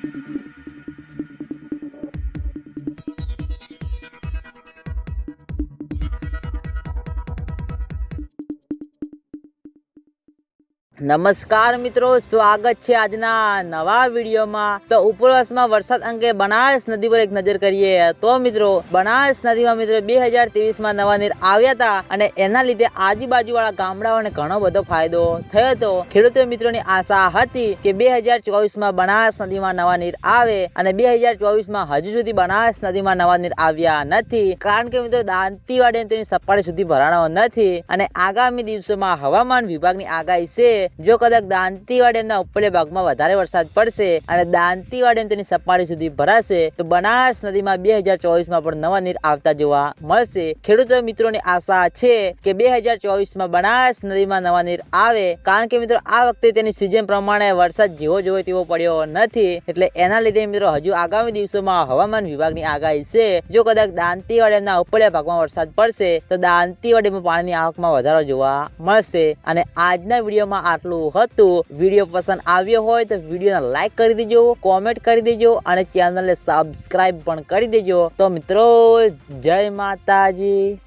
Thank you. નમસ્કાર મિત્રો, સ્વાગત છે આજના નવા વિડીયોમાં. તો ઉપરવાસમાં વરસાદ અંગે બનાસ નદી પર એક નજર કરીએ. તો મિત્રો બનાસ નદીમાં મિત્રો બે હજાર ત્રેવીસમાં નવા નીર આવ્યા હતા અને એના લીધે આજુબાજુવાળા ગામડાઓને ઘણો બધો ફાયદો થયો હતો. ખેડૂતો મિત્રોની આશા હતી કે બે હજાર ચોવીસમાં બનાસ નદીમાં નવા નીર આવે અને બે હજાર ચોવીસમાં હજુ સુધી બનાસ નદીમાં નવા નીર આવ્યા નથી. કારણ કે મિત્રો, દાંતીવાડ તેની સપાટી સુધી ભરાણો નથી અને આગામી દિવસોમાં હવામાન વિભાગની આગાહી છે. જો કદાચ દાંતીવાડ ડેમના ઉપલે ભાગમાં વધારે વરસાદ પડશે અને દાંતીવાડ ડેમ તેની સપાટી સુધી ભરાશે, તો બનાસ નદીમાં બે હજાર ચોવીસમાં પણ નવા નીર આવતા જોવા મળશે. ખેડૂતો મિત્રોની આશા છે કે બે હજાર ચોવીસમાં બનાસ નદીમાં નવા નીર આવે, કારણ કે મિત્રો આ વખતે તેની સિઝન પ્રમાણે વરસાદ જેવો જોવો તેવો પડ્યો નથી. એટલે એના લીધે મિત્રો હજુ આગામી દિવસોમાં હવામાન વિભાગની આગાહી છે, જો કદાચ દાંતીવાડ ડેમના ઉપરલા ભાગમાં વરસાદ પડશે, તો દાંતીવાડ ડેમમાં પાણીની આવકમાં વધારો જોવા મળશે. અને આજના વિડીયોમાં આટલું હતું. વીડિયો પસંદ આવ્યો હોય તો વિડીયોને લાઈક કરી દેજો કોમેન્ટ કરી દેજો અને ચેનલને સબસ્ક્રાઈબ પણ કરી દેજો. તો મિત્રો, જય માતાજી.